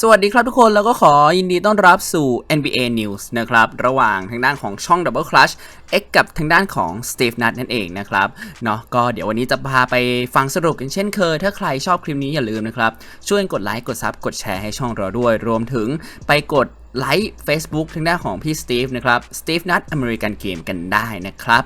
สวัสดีครับทุกคนแล้วก็ขอยินดีต้อนรับสู่ NBA News นะครับระหว่างทางด้านของช่อง Double Clutch X กับทางด้านของ Steve Nut นั่นเองนะครับเนาะก็เดี๋ยววันนี้จะพาไปฟังสรุปกันเช่นเคย ถ้าใครชอบคลิปนี้อย่าลืมนะครับ ช่วยกดไลค์กดซับกดแชร์ให้ช่องเราด้วย รวมถึงไปกดไลค์ Facebook ทางด้านของพี่ Steve นะครับ Steve Nut American Game กันได้นะครับ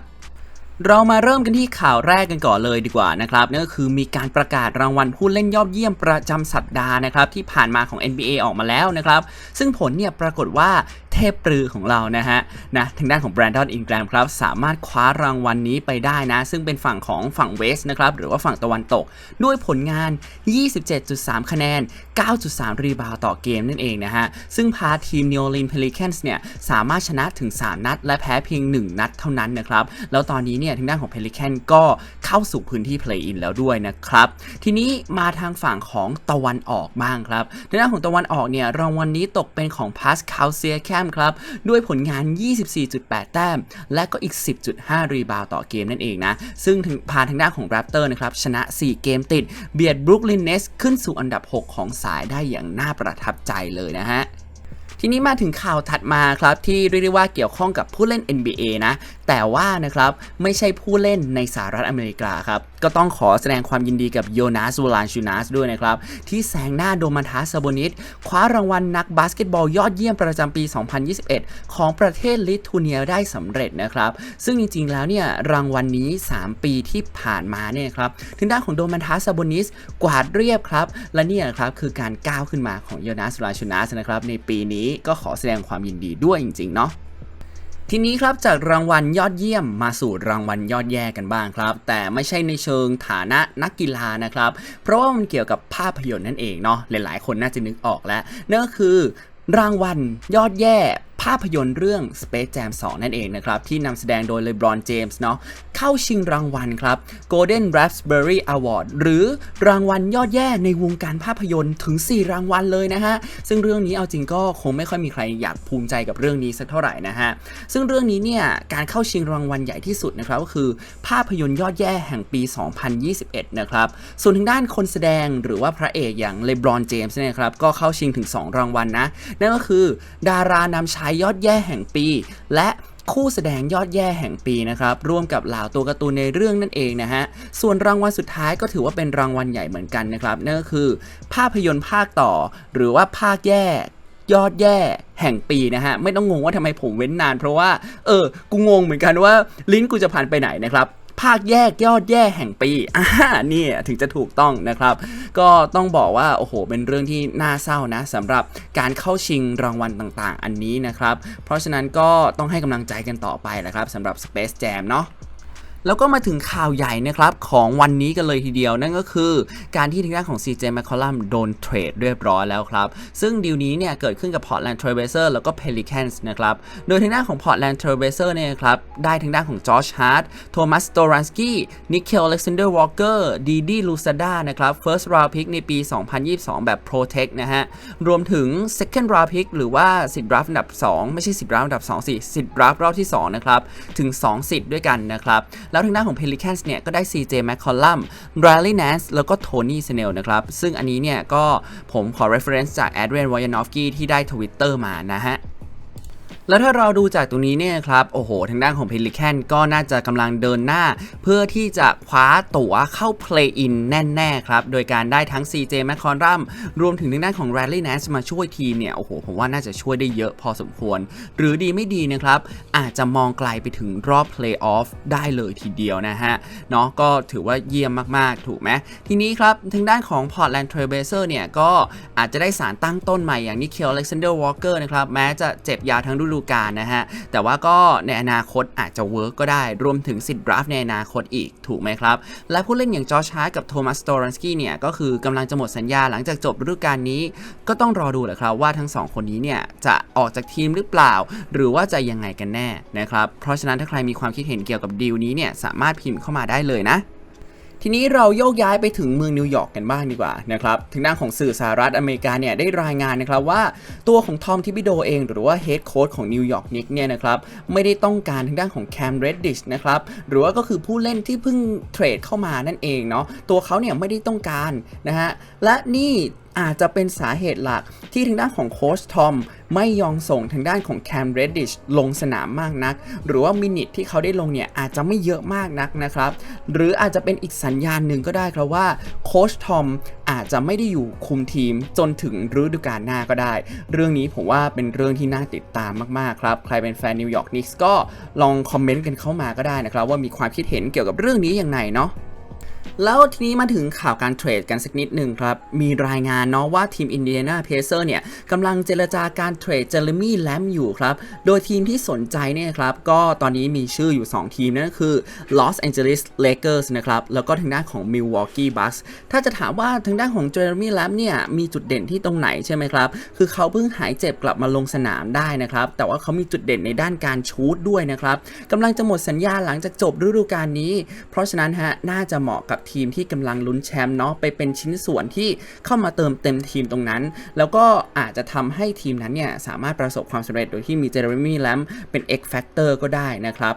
เรามาเริ่มกันที่ข่าวแรกกันก่อนเลยดีกว่านะครับนั่นก็คือมีการประกาศรางวัลผู้เล่นยอดเยี่ยมประจำสัปดาห์นะครับที่ผ่านมาของ NBA ออกมาแล้วนะครับ ซึ่งผลเนี่ยปรากฏว่า เทพปรือของเรานะฮะนะทางด้านของแบรนดอนอินแกรมครับสามารถคว้ารางวัลนนี้ไปได้นะ ซึ่งเป็นฝั่งของฝั่งเวส์นะครับหรือว่าฝั่งตะวันตก ด้วยผลงาน 27.3 คะแนน 9.3 รีบาวต่อเกมนั่นเองนะฮะ ซึ่งพาทีม New Orleans Pelicans เนี่ย สามารถชนะถึง 3 นัด และแพ้เพียง 1 นัดเท่านั้นนะครับ แล้วตอนนี้เนี่ยทางด้านของ Pelican ก็เข้าสู่พื้นที่ Play-in แล้วด้วยนะครับ ทีนี้มาทางฝั่งของตะวันออกบ้างครับทางด้านของตะวันออกเนี่ยรางวัลนนี้ตกเป็นของ Pascal Siakam ครับ ด้วยผลงาน 24.8 แต้ม และก็อีก 10.5 รีบาวต่อเกมนั่นเองนะ ซึ่งถึงพาทางด้านของแรปเตอร์นะครับ ชนะ 4 เกมติด เบียดบรุกลินเนสขึ้นสู่อันดับ 6 ของสายได้อย่างน่าประทับใจเลยนะฮะ ทีนี้มาถึงข่าวถัดมาครับที่เรียกได้ว่าเกี่ยวข้องกับผู้เล่น NBA นะ แต่ว่านะครับไม่ใช่ผู้เล่นในสหรัฐอเมริกาครับ ก็ต้องขอแสดงความยินดีกับโยนาสวลานชูนัสด้วยนะครับ ที่แซงหน้าโดมันทัสซาโบนิสคว้ารางวัลนักบาสเกตบอลยอดเยี่ยมประจำปี 2021 ของประเทศลิทัวเนียได้สำเร็จนะครับ ซึ่งจริงๆแล้วเนี่ยรางวัลนนี้ 3 ปีที่ผ่านมาเนี่ยครับทางด้านของโดมันทัสซาโบนิสกวาดเรียบครับ และเนี่ยครับคือการก้าวขึ้นมาของโยนาสวลานชูนัสนะครับในปีนี้ก็ขอแสดงความยินดีด้วยจริงๆเนาะทีนี้ครับจากรางวัลยอดเยี่ยมมาสู่รางวัลยอดแย่กันบ้างครับ แต่ไม่ใช่ในเชิงฐานะนักกีฬานะครับ เพราะว่ามันเกี่ยวกับภาพยนตร์นั่นเองเนาะหลายๆ คนน่าจะนึกออกแล้วนั่นก็คือรางวัลยอดแย่าพยนตร์เรื่อง Space Jam 2 นั่นเองนะครับ ที่นำแสดงโดย LeBron James เนาะเข้าชิงรางวัลครับ Golden Raspberry Award หรือรางวัลยอดแย่ในวงการภาพยนตร์ถึง 4 รางวัลเลยนะฮะ ซึ่งเรื่องนี้เอาจริงก็คงไม่ค่อยมีใครอยากภูมิใจกับเรื่องนี้สักเท่าไหร่นะฮะ ซึ่งเรื่องนี้เนี่ยการเข้าชิงรางวัลใหญ่ที่สุดนะครับก็คือภาพยนตร์ยอดแย่แห่งปี 2021 นะครับ ส่วนทางด้านคนแสดงหรือว่าพระเอกอย่างเลบรอนเจมส์เนี่ยครับก็เข้าชิงถึง 2 รางวัลนะ นั่นก็คือ ดารานำชายยอดแย่แห่งปี และคู่แสดงยอดแย่แห่งปีนะครับร่วมกับเหล่าตัวการ์ตูนในเรื่องนั่นเองนะฮะส่วนรางวัลสุดท้ายก็ถือว่าเป็นรางวัลใหญ่เหมือนกันนะครับนั่นก็คือ ภาพยนตร์ภาคต่อ หรือว่าภาคแย่ยอดแย่แห่งปีนะฮะ ไม่ต้องงงว่าทำไมผมเว้นนาน เพราะว่า เออ กูงงเหมือนกันว่า ลิ้นกูจะผ่านไปไหนนะครับ ภาคแยกยอดแย่แห่งปีอ่านี่ถึงจะถูกต้องนะครับ ก็ต้องบอกว่าโอ้โห เป็นเรื่องที่น่าเศร้านะสำหรับการเข้าชิงรางวัลต่างๆ อันนี้นะครับ เพราะฉะนั้นก็ต้องให้กำลังใจกันต่อไปแหละครับสำหรับ Space Jam เนาะ แล้วก็มาถึงข่าวใหญ่นะครับของวันนี้กันเลยทีเดียว นั่นก็คือการที่ทางด้านของ CJ McCollum โดนเทรดเรียบร้อยแล้วครับ ซึ่งดีลนี้เนี่ยเกิดขึ้นกับ Portland Trailblazers แล้วก็ Pelicans นะครับ โดยทางด้านของ Portland Trailblazers เนี่ยครับได้ทางด้านของ Josh Hart Thomas Doransky Nickel Alexander Walker Didi Lusada นะครับ First round pick ในปี 2022 แบบ Protect นะฮะ รวมถึง Second round pick หรือว่าสิทธิ์ draft อันดับ 2 ไม่ใช่สิทธิ์ draft อันดับ2สิสิทธิ์ draft รอบที่2นะครับถึง2สิทธิ์ด้วยกันนะครับแล้วทางด้านของ Pelicans เนี่ยก็ได้ CJ McCollum Riley Nance แล้วก็ Tony Snell นะครับ ซึ่งอันนี้เนี่ยก็ผมขอ reference จาก Adrian w o j n o w s k i ที่ได้ Twitter มานะฮะ แล้วถ้าเราดูจากตรงนี้เนี่ยครับ โอ้โห ทางด้านของ Pelican ก็น่าจะกำลังเดินหน้า เพื่อที่จะคว้าตั๋วเข้า Play In แน่ ๆ ครับ โดยการได้ทั้ง CJ McCollum รวมถึงทางด้านของ Riley Nance มาช่วยทีมเนี่ย โอ้โห ผมว่าน่าจะช่วยได้เยอะพอสมควร หรือดีไม่ดีนะครับ อาจจะมองไกลไปถึงรอบ Playoff ได้เลยทีเดียวนะฮะ เนาะก็ถือว่าเยี่ยมมาก ๆ ถูกไหมทีนี้ครับ ทางด้านของ Portland Trail Blazer เนี่ยก็อาจจะได้สารตั้งต้นใหม่อย่าง Nickel Alexander Walker นะครับแม้จะเจ็บยาทั้งฤดูกาลนะฮะ แต่ว่าก็ในอนาคตอาจจะเวิร์กก็ได้ รวมถึงสิทธิ์ดราฟในอนาคตอีกถูกไหมครับ และผู้เล่นอย่างจอชฮาร์กับโทมัสโตรันสกี้เนี่ย ก็คือกำลังจะหมดสัญญาหลังจากจบฤดูกาลนี้ ก็ต้องรอดูแหละครับว่าทั้งสองคนนี้เนี่ยจะออกจากทีมหรือเปล่า หรือว่าจะยังไงกันแน่นะครับ เพราะฉะนั้นถ้าใครมีความคิดเห็นเกี่ยวกับดีลนี้เนี่ยสามารถพิมพ์เข้ามาได้เลยนะ ทีนี้เราโยกย้ายไปถึงเมืองนิวยอร์กกันบ้างดีกว่านะครับทางด้านของสื่อสหรัฐอเมริกาเนี่ยได้รายงานนะครับว่าตัวของทอมทิบิโดเอง หรือว่าเฮดโค้ชของนิวยอร์กนิกเนี่ยนะครับไม่ได้ต้องการทางด้านของแคมเรดดิชนะครับหรือว่าก็คือผู้เล่นที่เพิ่งเทรดเข้ามานั่นเองเนาะตัวเขาเนี่ยไม่ได้ต้องการนะฮะและนี่ อาจจะเป็นสาเหตุหลักที่ทางด้านของโค้ชทอมไม่ยอมส่งทางด้านของแคมเรดดิชลงสนามมากนัก หรือว่ามินิทที่เขาได้ลงเนี่ยอาจจะไม่เยอะมากนักนะครับ หรืออาจจะเป็นอีกสัญญาณหนึ่งก็ได้ครับว่าโค้ชทอมอาจจะไม่ได้อยู่คุมทีมจนถึงฤดูกาลหน้าก็ได้ เรื่องนี้ผมว่าเป็นเรื่องที่น่าติดตามมากๆครับ ใครเป็นแฟนนิวยอร์กนิกส์ก็ลองคอมเมนต์กันเข้ามาก็ได้นะครับว่ามีความคิดเห็นเกี่ยวกับเรื่องนี้อย่างไรเนาะ แล้วทีนี้มาถึงข่าวการเทรดกันสักนิดหนึ่งครับ มีรายงานเนาะว่าทีมอินเดียนาเพเซอร์เนี่ยกำลังเจรจาการเทรดเจอร์มี่แลมอยู่ครับ โดยทีมที่สนใจเนี่ยครับ ก็ตอนนี้มีชื่ออยู่ 2 ทีมนั่นก็คือ Los Angeles Lakers นะครับ แล้วก็ทางด้านของ Milwaukee Bucks ถ้าจะถามว่าทางด้านของเจอร์มี่แลมเนี่ยมีจุดเด่นที่ตรงไหนใช่ไหมครับ คือเขาเพิ่งหายเจ็บกลับมาลงสนามได้นะครับ แต่ว่าเขามีจุดเด่นในด้านการชูตด้วยนะครับกำลังจะหมดสัญญาหลังจากจบฤดูกาลนี้ เพราะฉะนั้นฮะน่าจะเหมาะกับทีมที่กำลังลุ้นแชมป์เนาะไปเป็นชิ้นส่วนที่เข้ามาเติมเต็มทีมตรงนั้น แล้วก็อาจจะทำให้ทีมนั้นเนี่ยสามารถประสบความสำเร็จโดยที่มีเจอร์มี่แลมเป็น X Factor ก็ได้นะครับ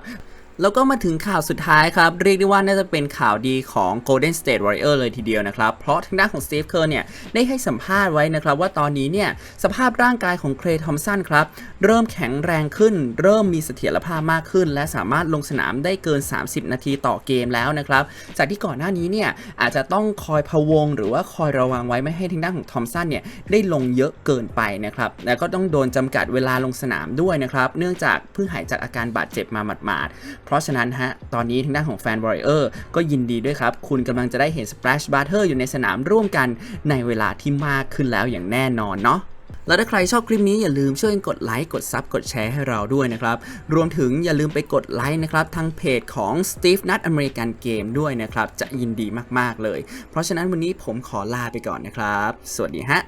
แล้วก็มาถึงข่าวสุดท้ายครับ เรียกได้ว่าน่าจะเป็นข่าวดีของ Golden State Warrior เลยทีเดียวนะครับ เพราะทางด้านของ Steve Kerr เนี่ยได้ให้สัมภาษณ์ไว้นะครับ ว่าตอนนี้เนี่ยสภาพร่างกายของเครทอมสันครับ เริ่มแข็งแรงขึ้น เริ่มมีเสถียรภาพมากขึ้น และสามารถลงสนามได้เกิน 30 นาทีต่อเกมแล้วนะครับ จากที่ก่อนหน้านี้เนี่ยอาจจะต้องคอยพะวง หรือว่าคอยระวังไว้ไม่ให้ทางด้านของทอมสันเนี่ยได้ลงเยอะเกินไปนะครับแล้วก็ต้องโดนจำกัดเวลาลงสนามด้วยนะครับเนื่องจากเพิ่งหายจากอาการบาดเจ็บมาหมาดๆราะฉะนั้นฮะ ตอนนี้ทางด้านของแฟน Warrior ก็ยินดีด้วยครับ คุณกำลังจะได้เห็น Splash Butter อยู่ในสนามร่วมกันในเวลาที่มากขึ้นแล้วอย่างแน่นอนเนาะแล้วถ้าใครชอบคลิปนี้อย่าลืมช่วยกดไลค์กดซับกดแชร์ให้เราด้วยนะครับ รวมถึงอย่าลืมไปกดไลค์นะครับทางเพจของ Steve Nut American Game ด้วยนะครับ จะยินดีมาก ๆ เลย เพราะฉะนั้นวันนี้ผมขอลาไปก่อนนะครับ สวัสดีฮะ